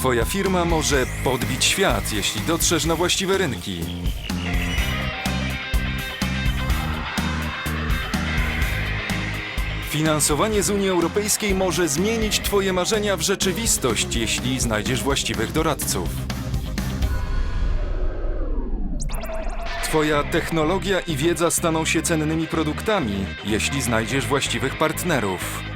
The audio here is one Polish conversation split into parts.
Twoja firma może podbić świat, jeśli dotrzesz na właściwe rynki. Finansowanie z Unii Europejskiej może zmienić Twoje marzenia w rzeczywistość, jeśli znajdziesz właściwych doradców. Twoja technologia i wiedza staną się cennymi produktami, jeśli znajdziesz właściwych partnerów.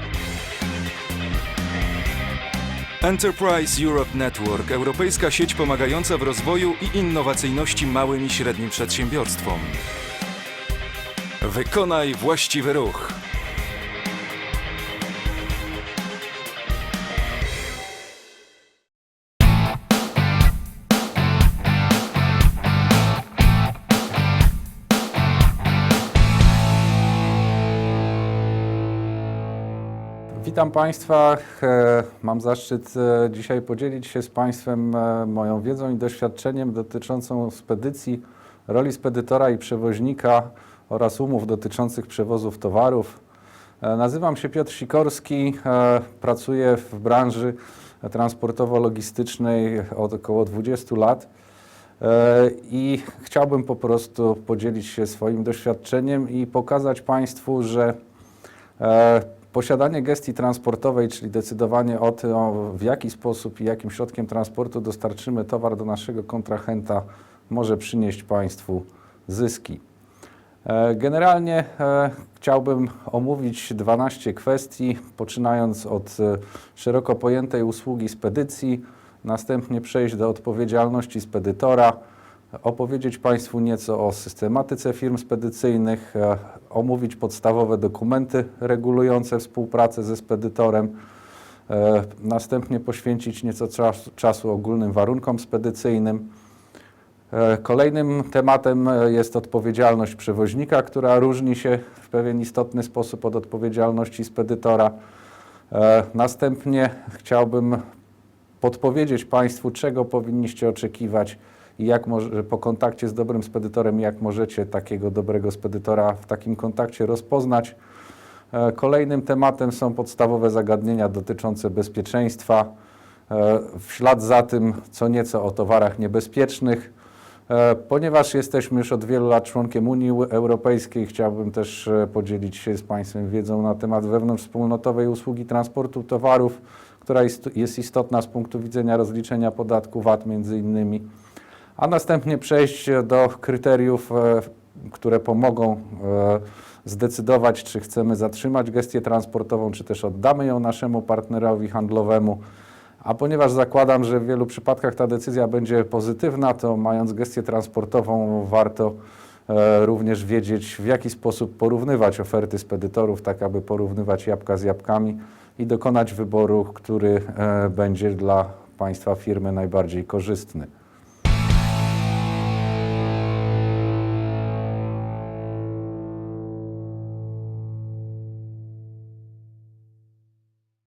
Enterprise Europe Network, europejska sieć pomagająca w rozwoju i innowacyjności małym i średnim przedsiębiorstwom. Wykonaj właściwy ruch. Witam Państwa. E, Mam zaszczyt e, dzisiaj podzielić się z Państwem e, moją wiedzą i doświadczeniem dotyczącą spedycji, roli spedytora i przewoźnika oraz umów dotyczących przewozów towarów. Nazywam się Piotr Sikorski, pracuję w branży transportowo-logistycznej od około 20 lat. I chciałbym po prostu podzielić się swoim doświadczeniem i pokazać Państwu, że posiadanie gestii transportowej, czyli decydowanie o tym, w jaki sposób i jakim środkiem transportu dostarczymy towar do naszego kontrahenta, może przynieść Państwu zyski. E, Generalnie e, chciałbym omówić 12 kwestii, poczynając od e, szeroko pojętej usługi spedycji, następnie przejść do odpowiedzialności spedytora, opowiedzieć Państwu nieco o systematyce firm spedycyjnych, e, omówić podstawowe dokumenty regulujące współpracę ze spedytorem, e, następnie poświęcić nieco czasu, ogólnym warunkom spedycyjnym. E, Kolejnym tematem jest odpowiedzialność przewoźnika, która różni się w pewien istotny sposób od odpowiedzialności spedytora. Następnie chciałbym podpowiedzieć Państwu, czego powinniście oczekiwać i jak może, po kontakcie z dobrym spedytorem, jak możecie takiego dobrego spedytora w takim kontakcie rozpoznać. E, Kolejnym tematem są podstawowe zagadnienia dotyczące bezpieczeństwa. E, W ślad za tym co nieco o towarach niebezpiecznych. E, Ponieważ jesteśmy już od wielu lat członkiem Unii Europejskiej, chciałbym też podzielić się z Państwem wiedzą na temat wewnątrzwspólnotowej usługi transportu towarów, która jest istotna z punktu widzenia rozliczenia podatku VAT między innymi, a następnie przejść do kryteriów, e, które pomogą e, zdecydować, czy chcemy zatrzymać gestię transportową, czy też oddamy ją naszemu partnerowi handlowemu. A ponieważ zakładam, że w wielu przypadkach ta decyzja będzie pozytywna, to mając gestię transportową warto e, również wiedzieć, w jaki sposób porównywać oferty spedytorów, tak aby porównywać jabłka z jabłkami i dokonać wyboru, który będzie dla Państwa firmy najbardziej korzystny.